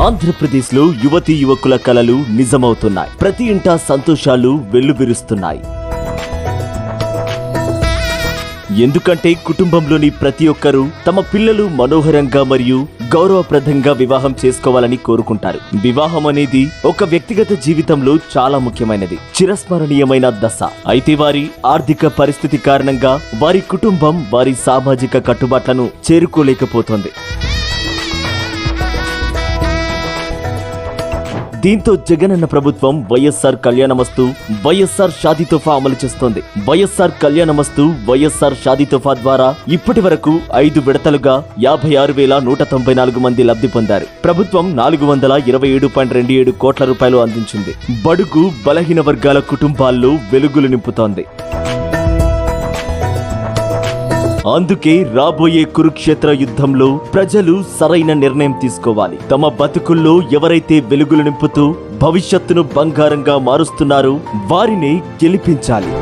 ఆంధ్రప్రదేశ్లో యువతీ యువకుల కలలు నిజమవుతున్నాయి. ప్రతి ఇంటా సంతోషాలు వెల్లువిరుస్తున్నాయి. ఎందుకంటే కుటుంబంలోని ప్రతి ఒక్కరూ తమ పిల్లలు మనోహరంగా మరియు గౌరవప్రదంగా వివాహం చేసుకోవాలని కోరుకుంటారు. వివాహం అనేది ఒక వ్యక్తిగత జీవితంలో చాలా ముఖ్యమైనది. చిరస్మరణీయమైన దశ. అయితే వారి ఆర్థిక పరిస్థితి కారణంగా వారి కుటుంబం వారి సామాజిక కట్టుబాట్లను చేరుకోలేకపోతోంది. దీంతో జగనన్న ప్రభుత్వం వైఎస్ఆర్ కళ్యాణమస్తు వైఎస్ఆర్ షాదీ తుఫా అమలు చేస్తోంది. వైఎస్ఆర్ కళ్యాణమస్తు వైఎస్ఆర్ షాదీ తోఫా ద్వారా ఇప్పటి వరకు ఐదు విడతలుగా యాభై ఆరు వేల నూట తొంభై నాలుగు మంది లబ్ధి పొందారు. ప్రభుత్వం నాలుగు వందల ఇరవై ఏడు పాయింట్ రెండు ఏడు కోట్ల రూపాయలు అందించింది. బడుగు బలహీన వర్గాల కుటుంబాల్లో వెలుగులు నింపుతోంది. అందుకే రాబోయే కురుక్షేత్ర యుద్ధంలో ప్రజలు సరైన నిర్ణయం తీసుకోవాలి. తమ బతుకుల్లో ఎవరైతే వెలుగులు నింపుతూ భవిష్యత్తును బంగారంగా మారుస్తున్నారో వారిని గెలిపించాలి.